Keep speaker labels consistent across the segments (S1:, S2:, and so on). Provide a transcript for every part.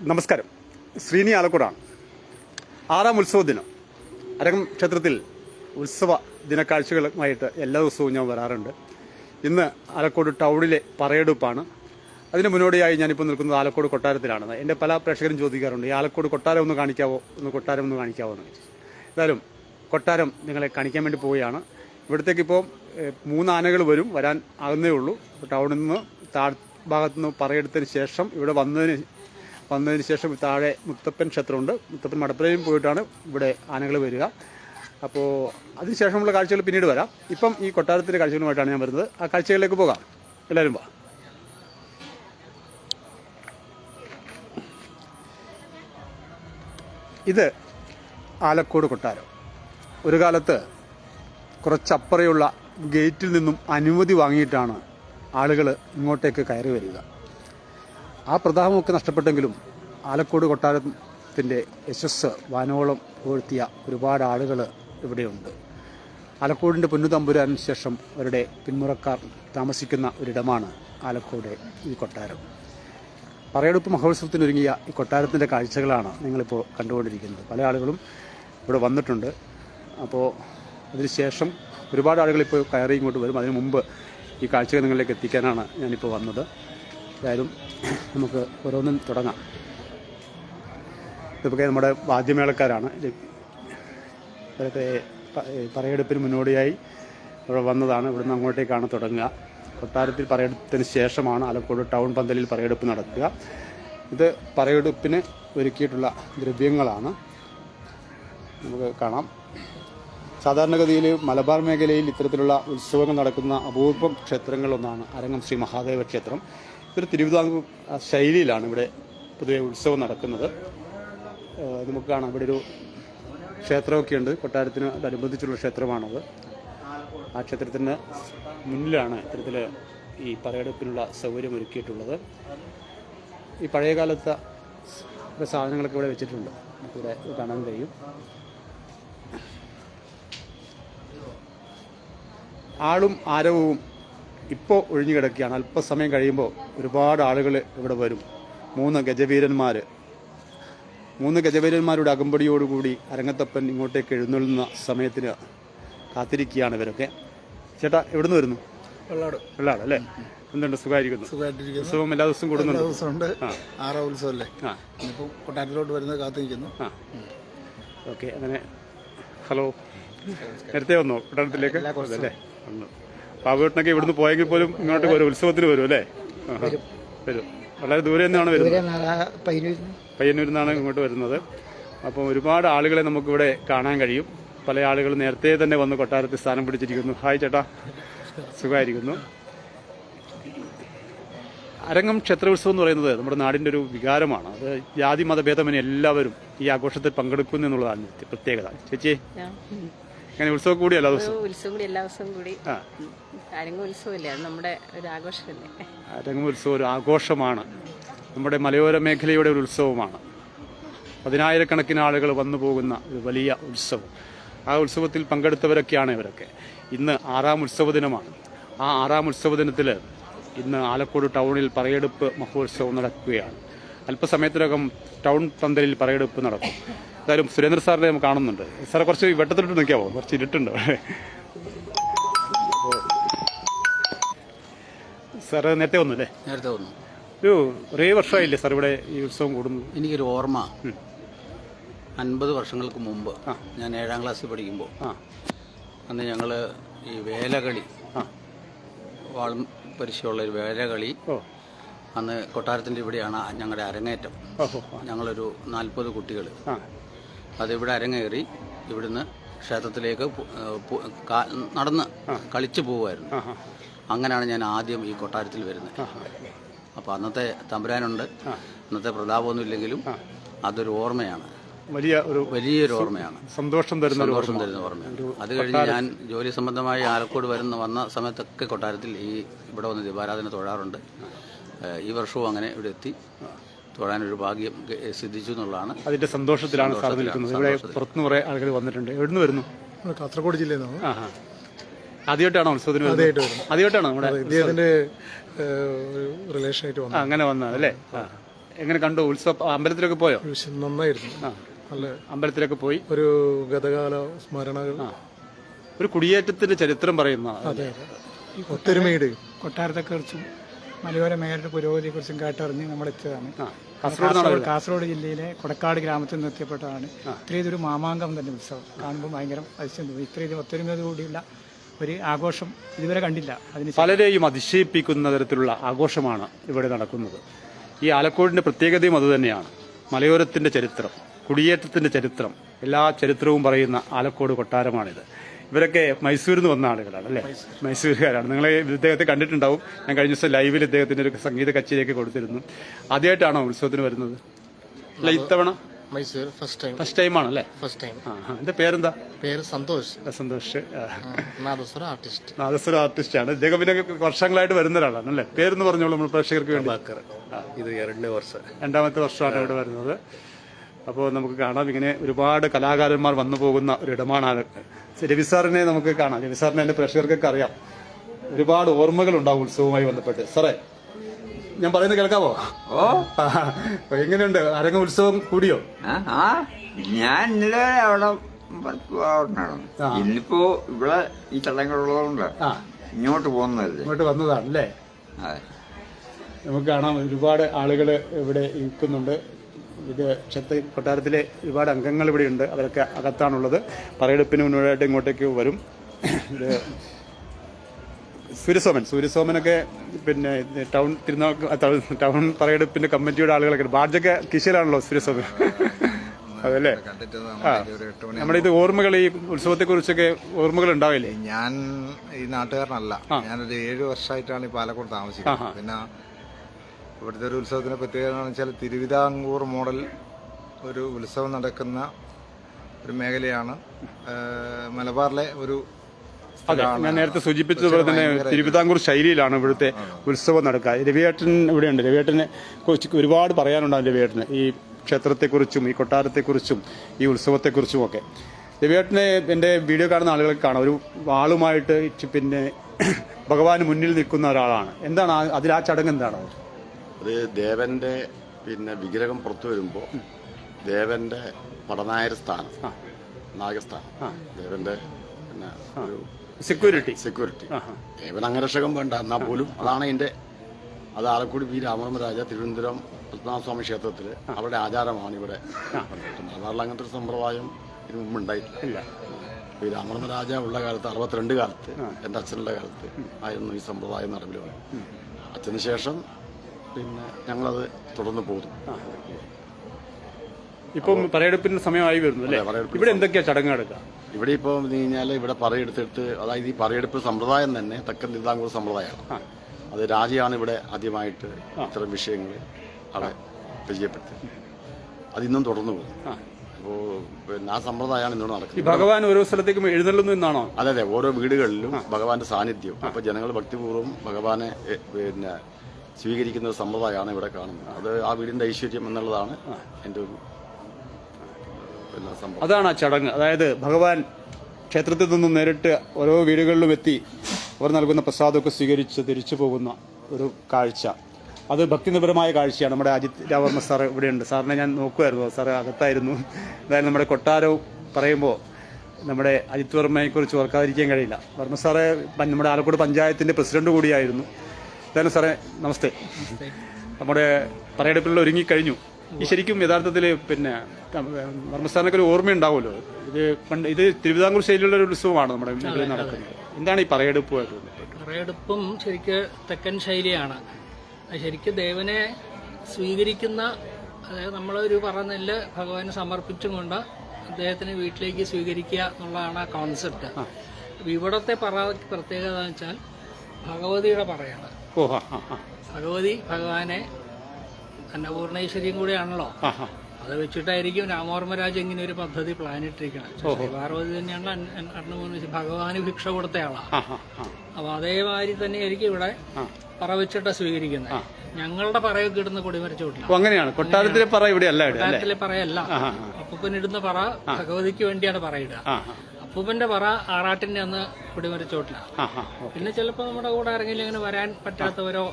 S1: നമസ്കാരം. ശ്രീനി ആലക്കോടാണ്. ആറാം ഉത്സവ ദിനം. അരങ്ങം ക്ഷേത്രത്തിൽ ഉത്സവ ദിനക്കാഴ്ചകളുമായിട്ട് എല്ലാ ദിവസവും ഞാൻ വരാറുണ്ട്. ഇന്ന് ആലക്കോട് ടൗണിലെ പറയെടുപ്പാണ്. അതിന് മുന്നോടിയായി ഞാനിപ്പോൾ നിൽക്കുന്നത് ആലക്കോട് കൊട്ടാരത്തിലാണ്. എന്റെ പല പ്രേക്ഷകരും ചോദിക്കാറുണ്ട് ഈ ആലക്കോട് കൊട്ടാരം ഒന്ന് കാണിക്കാവോ? ഒന്ന് കൊട്ടാരം ഒന്ന് കാണിക്കാവോ? എന്ന് എന്തായാലും കൊട്ടാരം നിങ്ങളെ കാണിക്കാൻ വേണ്ടി പോവുകയാണ്. ഇവിടത്തേക്ക് ഇപ്പോൾ മൂന്ന് ആനകൾ വരും വരാൻ ആകുന്നേ ഉള്ളൂ. ടൗണിൽ നിന്ന് താഴ്ഭാഗത്തു നിന്ന് പറയെടുത്തതിന് ശേഷം ഇവിടെ വന്നതിന് വന്നതിന് ശേഷം താഴെ മുത്തപ്പൻ ക്ഷേത്രമുണ്ട്. മുത്തപ്പൻ മടപ്പുരയിൽ പോയിട്ടാണ് ഇവിടെ ആനകൾ വരിക. അപ്പോൾ അതിനുശേഷമുള്ള കാഴ്ചകൾ പിന്നീട് വരാം. ഇപ്പം ഈ കൊട്ടാരത്തിന്റെ കാഴ്ചകളുമായിട്ടാണ് ഞാൻ വരുന്നത്. ആ കാഴ്ചകളിലേക്ക് പോകാം. എല്ലാവരും വാ. ഇത് ആലക്കോട് കൊട്ടാരം. ഒരു കാലത്ത് കുറച്ചപ്പുറയുള്ള ഗേറ്റിൽ നിന്നും അനുമതി വാങ്ങിയിട്ടാണ് ആളുകൾ ഇങ്ങോട്ടേക്ക് കയറി വരിക. ആ പ്രതാപമൊക്കെ നഷ്ടപ്പെട്ടെങ്കിലും ആലക്കോട് കൊട്ടാരത്തിന്റെ യശസ് വാനോളം പുകഴ്ത്തിയ ഒരുപാട് ആളുകൾ ഇവിടെയുണ്ട്. ആലക്കോടിന്റെ പൊന്നുതമ്പുരാന് ശേഷം അവരുടെ പിന്മുറക്കാർ താമസിക്കുന്ന ഒരിടമാണ് ആലക്കോട് ഈ കൊട്ടാരം. പറയെടുപ്പ് മഹോത്സവത്തിനൊരുങ്ങിയ ഈ കൊട്ടാരത്തിന്റെ കാഴ്ചകളാണ് നിങ്ങളിപ്പോൾ കണ്ടുകൊണ്ടിരിക്കുന്നത്. പല ആളുകളും ഇവിടെ വന്നിട്ടുണ്ട്. അപ്പോൾ അതിനുശേഷം ഒരുപാട് ആളുകൾ ഇപ്പോൾ കയറി ഇങ്ങോട്ട് വരും. അതിനു മുമ്പ് ഈ കാഴ്ചകൾ നിങ്ങളിലേക്ക് എത്തിക്കാനാണ് ഞാനിപ്പോൾ വന്നത്. ഏതായാലും നമുക്ക് ഓരോന്നും തുടങ്ങാം. ഇതൊക്കെ നമ്മുടെ വാദ്യമേളക്കാരാണ്. ഇവരൊക്കെ പറയെടുപ്പിന് മുന്നോടിയായി ഇവിടെ വന്നതാണ്. ഇവിടുന്ന് അങ്ങോട്ടേക്കാണ് തുടങ്ങുക. കൊട്ടാരത്തിൽ പറയെടുപ്പിന് ശേഷമാണ് ആലക്കോട് ടൗൺ പന്തലിൽ പറയെടുപ്പ് നടക്കുക. ഇത് പറയെടുപ്പിന് ഒരുക്കിയിട്ടുള്ള ദ്രവ്യങ്ങളാണ്. നമുക്ക് കാണാം. സാധാരണഗതിയിൽ മലബാർ മേഖലയിൽ ഇത്തരത്തിലുള്ള ഉത്സവങ്ങൾ നടക്കുന്ന അപൂർവം ക്ഷേത്രങ്ങളൊന്നാണ് അരങ്ങം ശ്രീ മഹാദേവ ക്ഷേത്രം. ഇതൊരു തിരുവിതാംകൂർ ശൈലിയിലാണ് ഇവിടെ പൊതുവെ ഉത്സവം നടക്കുന്നത്. നമുക്ക് കാണാം. ഇവിടെ ഒരു ക്ഷേത്രമൊക്കെ ഉണ്ട്. കൊട്ടാരത്തിന് അനുബന്ധിച്ചുള്ള ക്ഷേത്രമാണത്. ആ ക്ഷേത്രത്തിന് മുന്നിലാണ് ഇത്തരത്തിൽ ഈ പറയെടുപ്പിനുള്ള സൗകര്യം ഒരുക്കിയിട്ടുള്ളത്. ഈ പഴയ കാലത്തെ സ് സാധനങ്ങളൊക്കെ ഇവിടെ വെച്ചിട്ടുണ്ട്. നമുക്കിവിടെ കാണാൻ കഴിയും. ആളും ആരവവും ഇപ്പോൾ ഒഴിഞ്ഞു കിടക്കുകയാണ്. അല്പസമയം കഴിയുമ്പോൾ ഒരുപാട് ആളുകൾ ഇവിടെ വരും. മൂന്ന് ഗജവീരന്മാർ മൂന്ന് ഗജവീരന്മാരുടെ അകമ്പടിയോടുകൂടി അരങ്ങത്തപ്പൻ ഇങ്ങോട്ടേക്ക് എഴുന്നള്ളുന്ന സമയത്തിന് കാത്തിരിക്കുകയാണ് ഇവരൊക്കെ. ചേട്ടാ എവിടുന്ന് വരുന്നു?
S2: വെള്ളാട്.
S1: വെള്ളാട് അല്ലേ? എന്തുണ്ട്? സുഖമായിരിക്കുന്നു?
S2: സുഖമായിട്ടിരിക്കുന്നു.
S1: സുഖം എല്ലാ ദിവസവും കൂടുന്നുണ്ട്?
S2: ദിവസമുണ്ട് ആറാം ഉത്സവമല്ലേ?
S1: ആ.
S2: ഇപ്പം കൊട്ടാരത്തിലോട്ട് വരുന്നത് കാത്തിരിക്കുന്നു.
S1: ആ. ഓക്കെ അങ്ങനെ. ഹലോ. നേരത്തെ വന്നോ? കൊട്ടാരത്തിലേക്ക്? അല്ലേ? വന്നു. പാവൂട്ടിനൊക്കെ ഇവിടുന്ന് പോയെങ്കിൽ പോലും ഇങ്ങോട്ട് വരും ഉത്സവത്തിന് വരും അല്ലേ. വരും. വളരെ ദൂരെ നിന്നാണ് വരുന്നത്. പയ്യന്നൂരിൽ നിന്നാണ് ഇങ്ങോട്ട് വരുന്നത്. അപ്പം ഒരുപാട് ആളുകളെ നമുക്കിവിടെ കാണാൻ കഴിയും. പല ആളുകൾ നേരത്തെ തന്നെ വന്ന് കൊട്ടാരത്തിൽ സ്ഥാനം പിടിച്ചിരിക്കുന്നു. ഹായ് ചേട്ടാ. സുഖമായിരിക്കുന്നു. അരങ്ങം ക്ഷേത്രോത്സവം എന്ന് പറയുന്നത് നമ്മുടെ നാടിന്റെ ഒരു വികാരമാണ്. അത് ജാതി മതഭേദമനെ എല്ലാവരും ഈ ആഘോഷത്തിൽ പങ്കെടുക്കുന്നു എന്നുള്ളതാണ് പ്രത്യേകത. ചേച്ചി? അങ്ങനെ ഉത്സവം കൂടിയല്ല ദിവസം?
S3: ഉത്സവം കൂടി എല്ലാ ദിവസവും കൂടി. അരങ്ങ ഉത്സവമല്ലേ? അത് നമ്മുടെ ഒരു ആഘോഷമല്ലേ?
S1: അരങ്ങം ഉത്സവം ഒരു ആഘോഷമാണ്. നമ്മുടെ മലയോര മേഖലയുടെ ഒരു ഉത്സവമാണ്. പതിനായിരക്കണക്കിന് ആളുകൾ വന്നു പോകുന്ന ഒരു വലിയ ഉത്സവം. ആ ഉത്സവത്തിൽ പങ്കെടുത്തവരൊക്കെയാണ് ഇവരൊക്കെ. ഇന്ന് ആറാം ഉത്സവ ദിനമാണ് ആ ആറാം ഉത്സവ ദിനത്തിൽ ഇന്ന് ആലക്കോട് ടൗണിൽ പറയെടുപ്പ് മഹോത്സവം നടക്കുകയാണ്. അല്പസമയത്തിനകം ടൗൺ പന്തലിൽ പറയെടുപ്പ് നടക്കും. എന്തായാലും സുരേന്ദ്ര സാറിനെ നമുക്ക് കാണുന്നുണ്ട്. സാറെ കുറച്ച് വെട്ടത്തിലിട്ട് നിൽക്കാമോ കുറച്ച് ഇരുട്ടുണ്ട്. സാറ് നേരത്തെ വന്നു അല്ലേ?
S2: നേരത്തെ വന്നു.
S1: ഒരു ഒരേ വർഷമായില്ലേ സാർ ഇവിടെ ഈ ഉത്സവം കൂടുന്നു?
S2: എനിക്കൊരു ഓർമ്മ. അൻപത് വർഷങ്ങൾക്ക് മുമ്പ് ഞാൻ ഏഴാം ക്ലാസ്സിൽ പഠിക്കുമ്പോൾ അന്ന് ഞങ്ങൾ ഈ വേലകളി വാളും പരിശയമുള്ള ഒരു വേലകളി അന്ന് കൊട്ടാരത്തിന്റെ ഇവിടെയാണ് ഞങ്ങളുടെ അരങ്ങേറ്റം. ഞങ്ങളൊരു നാൽപ്പത് കുട്ടികൾ അതിവിടെ അരങ്ങേറി ഇവിടുന്ന് ക്ഷേത്രത്തിലേക്ക് നടന്ന് കളിച്ചു പോവുമായിരുന്നു. അങ്ങനെയാണ് ഞാൻ ആദ്യം ഈ കൊട്ടാരത്തിൽ വരുന്നത്. അപ്പോൾ അന്നത്തെ തമ്പുരാനുണ്ട്. അന്നത്തെ പ്രതാപമൊന്നും ഇല്ലെങ്കിലും അതൊരു ഓർമ്മയാണ്.
S1: വലിയ ഒരു
S2: വലിയൊരു ഓർമ്മയാണ്.
S1: സന്തോഷം തരുന്ന
S2: സന്തോഷം തരുന്ന ഓർമ്മയാണ്. അത് കഴിഞ്ഞ് ഞാൻ ജോലി സംബന്ധമായി ആലക്കോട് വരുന്ന വന്ന സമയത്തൊക്കെ കൊട്ടാരത്തിൽ ഈ ഇവിടെ വന്ന് ദീപാരാധന തൊഴാറുണ്ട്. ഈ വർഷവും അങ്ങനെ ഇവിടെ എത്തി തൊഴാനൊരു ഭാഗ്യം സിദ്ധിച്ചു എന്നുള്ളതാണ്.
S1: അതിന്റെ സന്തോഷത്തിലാണ് സാർ നിൽക്കുന്നത്. ഇവിടെ പുറത്തുനിന്ന് കുറേ ആളുകൾ വന്നിട്ടുണ്ട്. എവിടുന്ന് വരുന്നു?
S4: കാസർഗോഡ് ജില്ലയിൽ നിന്നാണ്.
S1: ആദ്യമായിട്ടാണോ ഉത്സവത്തിന് ആദ്യമായിട്ടാണോ നമ്മുടെ
S4: ഇദ്ദേഹത്തിന്റെ റിലേഷൻ ആയിട്ട്
S1: വന്നു
S4: വന്നത്.
S1: അങ്ങനെ വന്നത് അല്ലേ? എങ്ങനെ കണ്ടു? ഉത്സവ അമ്പലത്തിലൊക്കെ പോയോ?
S4: നന്നായിരുന്നു. നല്ല
S1: അമ്പലത്തിലൊക്കെ പോയി?
S4: ഒരു ഗതകാല സ്മരണകൾ.
S1: ഒരു കുടിയേറ്റത്തിന്റെ ചരിത്രം പറയുന്ന
S4: അതെ കൊട്ടാരത്തെ
S5: കൊട്ടാരത്തെക്കുറിച്ചും മലയോര മേഖലയുടെ പുരോഗതിയെക്കുറിച്ചും കേട്ടറിഞ്ഞ് നമ്മൾ എത്തിയതാണ്.
S1: കാസർഗോഡ്
S5: കാസർഗോഡ് ജില്ലയിലെ കൊടക്കാട് ഗ്രാമത്തിൽ നിന്ന് എത്തിയപ്പെട്ടതാണ് ഇത്രയും ഇതൊരു മാമാങ്കം തന്നെ ഉത്സവം കാണുമ്പോൾ ഭയങ്കര അതിശയം തോന്നി. ഇത്രയും ഇത് ഒത്തൊരുമയോടുകൂടിയുള്ള ഒരു ആഘോഷം ഇതുവരെ കണ്ടില്ല. അതിന്
S1: പലരെയും അതിശയിപ്പിക്കുന്ന തരത്തിലുള്ള ആഘോഷമാണ് ഇവിടെ നടക്കുന്നത്. ഈ ആലക്കോടിന്റെ പ്രത്യേകതയും അതുതന്നെയാണ് മലയോരത്തിന്റെ ചരിത്രം കുടിയേറ്റത്തിന്റെ ചരിത്രം എല്ലാ ചരിത്രവും പറയുന്ന ആലക്കോട് കൊട്ടാരമാണിത്. ഇവരൊക്കെ മൈസൂരിൽ നിന്ന് വന്ന ആളുകളാണ് അല്ലേ? മൈസൂരുകാരാണ്. നിങ്ങൾ ഇദ്ദേഹത്തെ കണ്ടിട്ടുണ്ടാവും. ഞാൻ കഴിഞ്ഞ ദിവസം ലൈവിൽ ഇദ്ദേഹത്തിന്റെ ഒരു സംഗീത കച്ചേരിയൊക്കെ കൊടുത്തിരുന്നു. ആദ്യമായിട്ടാണോ ഉത്സവത്തിന് വരുന്നത്? അല്ല ഇത്തവണ?
S4: Mysore first time
S1: first time അല്ലേ
S4: ഫസ്റ്റ് ടൈം
S1: ആ എന്റെ പേരെന്താ?
S4: പേര് സന്തോഷ്.
S1: സന്തോഷ്.
S4: നാദസ്വര ആർട്ടിസ്റ്റ്
S1: നാദസ്വര ആർട്ടിസ്റ്റ് ആണ്. ഇദ്ദേഹം പിന്നെ വർഷങ്ങളായിട്ട് വരുന്ന ഒരാളാണ് അല്ലേ? പേരെന്ന് പറഞ്ഞോളൂ നമ്മൾ പ്രേക്ഷകർക്ക് വേണ്ടി.
S6: ഇത് രണ്ടേ വർഷം.
S1: രണ്ടാമത്തെ വർഷമാണ് ഇവിടെ വരുന്നത്. അപ്പോൾ നമുക്ക് കാണാം. ഇങ്ങനെ ഒരുപാട് കലാകാരന്മാർ വന്നു പോകുന്ന ഒരു ഇടമാണ് അത്. രവി സാറിനെ നമുക്ക് കാണാം. രവി സാറിനെ എന്റെ പ്രേക്ഷകർക്കൊക്കെ അറിയാം. ഒരുപാട് ഓർമ്മകൾ ഉണ്ടാവും ഉത്സവവുമായി ബന്ധപ്പെട്ട്. സാറേ ഞാൻ പറയുന്നത് കേൾക്കാവോ?
S7: ഓ.
S1: എങ്ങനെയുണ്ട്? അരങ്ങ ഉത്സവം കൂടിയോ?
S7: ഞാൻ ഇന്നലെ അവിടെ. ഇന്നിപ്പോ ഇവിടെ ഈ ചടങ്ങുള്ളതുകൊണ്ട് ഇങ്ങോട്ട് പോകുന്നതല്ലേ.
S1: ഇങ്ങോട്ട് വന്നതാണ് അല്ലേ? നമുക്ക് കാണാം. ഒരുപാട് ആളുകൾ ഇവിടെ ഇരിക്കുന്നുണ്ട്. ഇത് ക്ഷേത്ര കൊട്ടാരത്തിലെ ഒരുപാട് അംഗങ്ങൾ ഇവിടെ ഉണ്ട് അവരൊക്കെ അകത്താണുള്ളത്. പറയെടുപ്പിന് മുന്നോട്ടായിട്ട് ഇങ്ങോട്ടേക്ക് വരും. ഇത് സൂര്യസോമൻ സൂര്യസോമനൊക്കെ പിന്നെ ടൗൺ തിരുനാ ടൗൺ- പറയെടുപ്പിന്റെ പറയെടുപ്പിന്റെ കമ്മിറ്റിയുടെ ആളുകളൊക്കെ. ബാഡ്ജൊക്കെ കിശയിലാണല്ലോ സൂര്യസോമൻ അതല്ലേ? ആ. നമ്മുടെ ഇത് ഓർമ്മകൾ ഈ ഉത്സവത്തെ കുറിച്ചൊക്കെ ഓർമ്മകൾ ഉണ്ടാവില്ലേ?
S8: ഞാൻ ഈ നാട്ടുകാരനല്ല. ഞാനൊരു ഏഴ് വർഷമായിട്ടാണ് ഈ പാലക്കോട് താമസിക്കുന്നത്. പിന്നെ ഇവിടുത്തെ ഒരു ഉത്സവത്തിന് പ്രത്യേകത എന്ന് വെച്ചാൽ തിരുവിതാംകൂർ മോഡൽ ഒരു ഉത്സവം നടക്കുന്ന ഒരു മേഖലയാണ്. മലബാറിലെ ഒരു
S1: അതെ ഞാൻ നേരത്തെ സൂചിപ്പിച്ചതുപോലെ തന്നെ തിരുവിതാംകൂർ ശൈലിയിലാണ് ഇവിടുത്തെ ഉത്സവം നടക്കുക. രവിയേട്ടൻ ഇവിടെയുണ്ട്. രവിയേട്ടനെ കുറിച്ച് ഒരുപാട് പറയാനുണ്ടാകും രവിയേട്ടന്. ഈ ക്ഷേത്രത്തെക്കുറിച്ചും ഈ കൊട്ടാരത്തെക്കുറിച്ചും ഈ ഉത്സവത്തെക്കുറിച്ചും ഒക്കെ രവിയേട്ടനെ എന്റെ വീഡിയോ കാണുന്ന ആളുകൾക്ക് കാണാം. ഒരു വാളുമായിട്ട് ചി- പിന്നെ ഭഗവാന് മുന്നിൽ നിൽക്കുന്ന ഒരാളാണ്. എന്താണ് അതിൽ ആ ചടങ്ങ് എന്താണ്?
S6: അത് ദേവന്റെ പിന്നെ വിഗ്രഹം പുറത്തു വരുമ്പോൾ ദേവന്റെ പടനായർ സ്ഥാനം നാഗസ്ഥാനം. ദേവന്റെ പിന്നെ ഒരു
S1: സെക്യൂരിറ്റി
S6: സെക്യൂരിറ്റി ദേവൻ അംഗരക്ഷകം വേണ്ട എന്നാൽ പോലും അതാണ് എന്റെ അത് ആലക്കുടി പി രാമവർമ്മ രാജ തിരുവനന്തപുരം പത്മനാഭസ്വാമി ക്ഷേത്രത്തിൽ അവരുടെ ആചാരമാണ് ഇവിടെ മലബാറിൽ അങ്ങനത്തെ ഒരു സമ്പ്രദായം ഇതിനു മുമ്പ് ഉണ്ടായിട്ടില്ല. ഈ രാമവർമ്മ രാജ ഉള്ള കാലത്ത് അറുപത്തിരണ്ട് കാലത്ത് എന്റെ അച്ഛനുള്ള കാലത്ത് ആയിരുന്നു ഈ സമ്പ്രദായം നടപ്പിൽ വന്നത്. അച്ഛന് ശേഷം പിന്നെ ഞങ്ങളത് തുടർന്ന് പോകും.
S1: ഇപ്പം പറയെടുപ്പിന്റെ സമയമായി വരുന്നു അല്ലേ? ഇവിടെ എന്തൊക്കെയാ ചടങ്ങ് നടക്കുക?
S6: ഇവിടെ ഇപ്പോൾ കഴിഞ്ഞാൽ ഇവിടെ പറയെടുത്തിട്ട് അതായത് ഈ പറയെടുപ്പ് സമ്പ്രദായം തന്നെ തെക്കൻ തിരുവിതാംകൂർ സമ്പ്രദായമാണ്. അത് രാജയാണ് ഇവിടെ ആദ്യമായിട്ട് ഇത്തരം വിഷയങ്ങൾ അവിടെ പരിചയപ്പെടുത്തി അതിന്നും തുടർന്നു പോകും. അപ്പോൾ പിന്നെ ആ സമ്പ്രദായമാണ് ഇന്നോട് നടക്കുന്നത്.
S1: ഭഗവാൻ ഓരോ സ്ഥലത്തേക്കും എഴുന്നള്ളുന്നു എന്നാണോ?
S6: അതെ അതെ ഓരോ വീടുകളിലും ഭഗവാന്റെ സാന്നിധ്യം. അപ്പോൾ ജനങ്ങൾ ഭക്തിപൂർവം ഭഗവാനെ പിന്നെ സ്വീകരിക്കുന്ന സമ്പ്രദായമാണ് ഇവിടെ കാണുന്നത്. അത് ആ വീടിന്റെ ഐശ്വര്യം എന്നുള്ളതാണ് എന്റെ ഒരു സംഭവം.
S1: അതാണ് ആ ചടങ്ങ്. അതായത് ഭഗവാൻ ക്ഷേത്രത്തിൽ നിന്നും നേരിട്ട് ഓരോ വീടുകളിലും എത്തി അവർ നൽകുന്ന പ്രസാദമൊക്കെ സ്വീകരിച്ച് തിരിച്ചു പോകുന്ന ഒരു കാഴ്ച. അത് ഭക്തിനിർഭരമായ കാഴ്ചയാണ്. നമ്മുടെ അജിത് രാവർമ്മ സാർ ഇവിടെയുണ്ട്. സാറിനെ ഞാൻ നോക്കുമായിരുന്നു സാറ് അകത്തായിരുന്നു. അതായത് നമ്മുടെ കൊട്ടാരവും പറയുമ്പോൾ നമ്മുടെ അജിത് വർമ്മയെക്കുറിച്ച് ഓർക്കാതിരിക്കാൻ കഴിയില്ല. വർമ്മ സാറ് നമ്മുടെ ആലക്കോട് പഞ്ചായത്തിന്റെ പ്രസിഡന്റ് കൂടിയായിരുന്നു. എന്തായാലും സാറേ നമസ്തേ. നമ്മുടെ പറയെടുപ്പിൽ ഒരുങ്ങിക്കഴിഞ്ഞു. ഈ ശരിക്കും യഥാർത്ഥത്തിൽ പിന്നെ ധർമ്മസ്ഥാനൊക്കെ ഒരു ഓർമ്മയുണ്ടാവുമല്ലോ. ഇത് പണ്ട് ഇത് തിരുവിതാംകൂർ ശൈലിയുള്ള ഒരു ഉത്സവമാണ് നമ്മുടെ മേഖലയിൽ നടക്കുന്നത്. എന്താണ് ഈ പറയെടുപ്പുമായിട്ട്?
S9: പറയെടുപ്പും ശരിക്ക് തെക്കൻ ശൈലിയാണ്. ശരിക്കും ദേവനെ സ്വീകരിക്കുന്ന അതായത് നമ്മളൊരു പറഞ്ഞില്ല ഭഗവാന് സമർപ്പിച്ചും കൊണ്ട് അദ്ദേഹത്തിന് വീട്ടിലേക്ക് സ്വീകരിക്കുക എന്നുള്ളതാണ് ആ കോൺസെപ്റ്റ് ഇവിടത്തെ പറ പ്രത്യേകത എന്ന് വെച്ചാൽ ഭഗവതിയുടെ പറയാണ്. ഭഗവതി ഭഗവാനെ അന്നപൂർണേശ്വരിയും കൂടെയാണല്ലോ. അത് വെച്ചിട്ടായിരിക്കും രാമവർമ്മരാജ് ഇങ്ങനെ ഒരു പദ്ധതി പ്ലാൻ ഇട്ടിരിക്കണം പാർവതി തന്നെയാണ് അന്നപൂർണേശ്വരി ഭഗവാന് ഭിക്ഷ കൊടുത്തയാളാ
S1: അപ്പൊ അതേ വാരി
S9: അപ്പൊ അതേമാതിരി തന്നെയായിരിക്കും ഇവിടെ പറ വെച്ചിട്ട സ്വീകരിക്കുന്നത്. ഞങ്ങളുടെ പറയൊക്കെ ഇടുന്ന കൊടിമര ചോട്ടില്ല
S1: അങ്ങനെയാണ്. കൊട്ടാരത്തിലെ പറ ഇവിടെ അല്ല?
S9: കൊട്ടാരത്തിലെ പറയല്ല. അപ്പൂപ്പൻ ഇടുന്ന പറ ഭഗവതിക്ക് വേണ്ടിയാണ് പറയിടുക അപ്പൊ അപ്പൂപ്പന്റെ പറ ആറാട്ടിന്റെ അന്ന് കുടിമരച്ചോട്ടിലാണ് പിന്നെ ചിലപ്പോൾ നമ്മുടെ കൂടെ ആരെങ്കിലും ഇങ്ങനെ വരാൻ പറ്റാത്തവരോ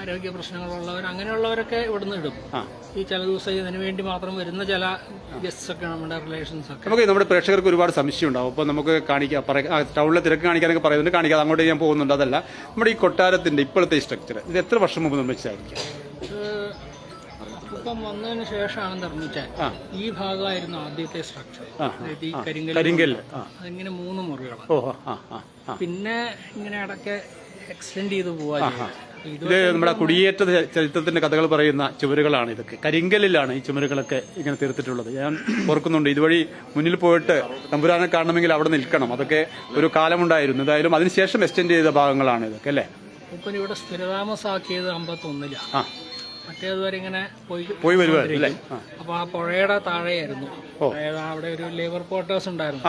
S9: ആരോഗ്യ പ്രശ്നങ്ങളുള്ളവർ അങ്ങനെയുള്ളവരൊക്കെ ഇവിടുന്ന് ഇടും. ഈ ചില ദിവസം ഇതിനു വേണ്ടി മാത്രം വരുന്ന ചില ഗസ്റ്റ്സ് ഒക്കെ നമ്മുടെ റിലേഷൻസ് ഒക്കെ.
S1: നമുക്ക് നമ്മുടെ പ്രേക്ഷകർക്ക് ഒരുപാട് സംശയം ഉണ്ടാവും. അപ്പോൾ നമുക്ക് കാണിക്കാം ടൗണിലെ തിരക്ക് കാണിക്കാനൊക്കെ പറയുന്നുണ്ട്. കാണിക്കാം അങ്ങോട്ട് ഞാൻ പോകുന്നുണ്ട്. അതല്ല നമ്മുടെ ഈ കൊട്ടാരത്തിന്റെ ഇപ്പോഴത്തെ സ്ട്രക്ചർ ഇത് എത്ര വർഷം മുമ്പ് നിർമ്മിച്ചതായിരിക്കും?
S9: ഇപ്പം വന്നതിന് ശേഷമാണ് നിർമ്മിച്ചത്. ഈ ഭാഗമായിരുന്നു ആദ്യത്തെ സ്ട്രക്ചർ അതായത് ഈ കരിങ്കൽ
S1: കരിങ്കൽ
S9: അതിങ്ങനെ മൂന്ന് മുറികളാണ്. പിന്നെ ഇങ്ങനെ ഇടയ്ക്ക് എക്സ്റ്റെൻഡ് ചെയ്ത് പോവാ. ഇത്
S1: നമ്മുടെ കുടിയേറ്റ ചരിത്രത്തിന്റെ കഥകൾ പറയുന്ന ചുമരുകളാണ് ഇതൊക്കെ. കരിങ്കലിലാണ് ഈ ചുമരുകളൊക്കെ ഇങ്ങനെ തീർത്തിട്ടുള്ളത്. ഞാൻ ഓർക്കുന്നുണ്ട് ഇതുവഴി മുന്നിൽ പോയിട്ട് തമ്പുരാനെ കാണണമെങ്കിൽ അവിടെ നിൽക്കണം. അതൊക്കെ ഒരു കാലമുണ്ടായിരുന്നു. എന്തായാലും അതിനുശേഷം എക്സ്റ്റെൻഡ് ചെയ്ത ഭാഗങ്ങളാണ് ഇതൊക്കെ അല്ലേ?
S9: ഇവിടെ സ്ഥിരതാമസാക്കിയത് അമ്പത്തൊന്നിലാണ്. മറ്റേതുവരെ ഇങ്ങനെ പോയി
S1: പോയി വരുവായിരുന്നു അല്ലേ? ആ.
S9: അപ്പൊ ആ പുഴയുടെ താഴെയായിരുന്നു. അവിടെ ഒരു ലേബർ ക്വാർട്ടേഴ്സ് ഉണ്ടായിരുന്നു.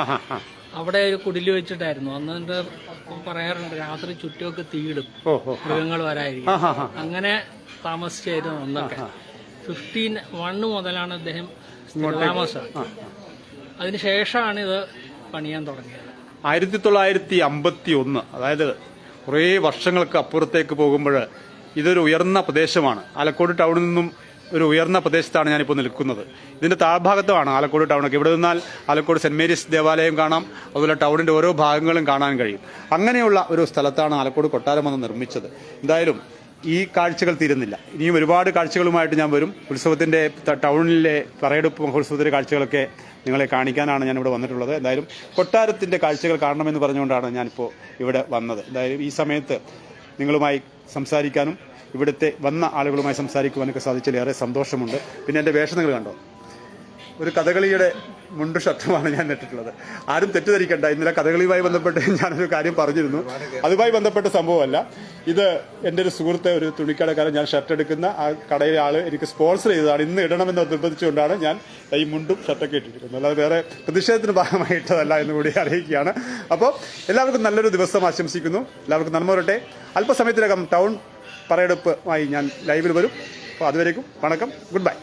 S9: അവിടെ ഒരു കുടിൽ വെച്ചിട്ടായിരുന്നു. അന്നിട്ട് പറയാറുണ്ട് രാത്രി ചുറ്റുമൊക്കെ തീയിടും. മൃഗങ്ങൾ വരായിരിക്കും അങ്ങനെ താമസിച്ചായിരുന്നു അന്നൊക്കെ. ഫിഫ്റ്റീൻ വണ്ണ് മുതലാണ് അദ്ദേഹം താമസം അതിനുശേഷമാണ് ഇത് പണിയാൻ തുടങ്ങിയത്.
S1: ആയിരത്തി തൊള്ളായിരത്തി അമ്പത്തി ഒന്ന് അതായത് കുറേ വർഷങ്ങൾക്ക് അപ്പുറത്തേക്ക് പോകുമ്പോൾ ഇതൊരു ഉയർന്ന പ്രദേശമാണ്. ആലക്കോട് ടൗണിൽ നിന്നും ഒരു ഉയർന്ന പ്രദേശത്താണ് ഞാനിപ്പോൾ നിൽക്കുന്നത്. ഇതിന്റെ താഴ്ഭാഗത്തുമാണ് ആലക്കോട് ടൗണൊക്കെ ഇവിടെ നിന്നാൽ ആലക്കോട് സെന്റ് മേരീസ് ദേവാലയം കാണാം. അതുപോലെ ടൗണിന്റെ ഓരോ ഭാഗങ്ങളും കാണാൻ കഴിയും. അങ്ങനെയുള്ള ഒരു സ്ഥലത്താണ് ആലക്കോട് കൊട്ടാരം വന്ന് നിർമ്മിച്ചത്. എന്തായാലും ഈ കാഴ്ചകൾ തീരുന്നില്ല. ഇനിയും ഒരുപാട് കാഴ്ചകളുമായിട്ട് ഞാൻ വരും. ഉത്സവത്തിന്റെ ടൗണിലെ പറയെടുപ്പ് മഹോത്സവത്തിന്റെ കാഴ്ചകളൊക്കെ നിങ്ങളെ കാണിക്കാനാണ് ഞാൻ ഇവിടെ വന്നിട്ടുള്ളത്. എന്തായാലും കൊട്ടാരത്തിന്റെ കാഴ്ചകൾ കാണണമെന്ന് പറഞ്ഞുകൊണ്ടാണ് ഞാനിപ്പോൾ ഇവിടെ വന്നത്. എന്തായാലും ഈ സമയത്ത് നിങ്ങളുമായി സംസാരിക്കാനും ഇവിടുത്തെ വന്ന ആളുകളുമായി സംസാരിക്കുവാനൊക്കെ സാധിച്ചതിൽ ഏറെ സന്തോഷമുണ്ട്. പിന്നെ എന്റെ വേഷം നിങ്ങൾ കണ്ടോ? ഒരു കഥകളിയുടെ മുണ്ട് ഷർട്ടുമാണ് ഞാൻ ഇട്ടിട്ടുള്ളത്. ആരും തെറ്റിദ്ധരിക്കണ്ട. ഇന്നലെ കഥകളിയുമായി ബന്ധപ്പെട്ട് ഞാനൊരു കാര്യം പറഞ്ഞിരുന്നു. അതുമായി ബന്ധപ്പെട്ട സംഭവമല്ല. ഇത് എന്റെ ഒരു സുഹൃത്ത് ഒരു തുണിക്കടക്കാരൻ ഞാൻ ഷർട്ട് എടുക്കുന്ന ആ കടയിലെ ആൾ എനിക്ക് സ്പോൺസർ ചെയ്തതാണ്. ഇന്ന് ഇടണമെന്ന് നിർബന്ധിച്ചുകൊണ്ടാണ് ഞാൻ ഈ മുണ്ടും ഷർട്ടൊക്കെ ഇട്ടിരിക്കുന്നത്. അല്ലാതെ വേറെ പ്രതിഷേധത്തിന് ഭാഗമായിട്ടതല്ല എന്ന് കൂടി അറിയിക്കുകയാണ്. അപ്പോൾ എല്ലാവർക്കും നല്ലൊരു ദിവസം ആശംസിക്കുന്നു. എല്ലാവർക്കും നന്മ വരട്ടെ. അല്പസമയത്തിനകം ടൗൺ പറയെടുപ്പുമായി ഞാൻ ലൈവിൽ വരും. അപ്പോൾ അതുവരേക്കും വണക്കം. Good bye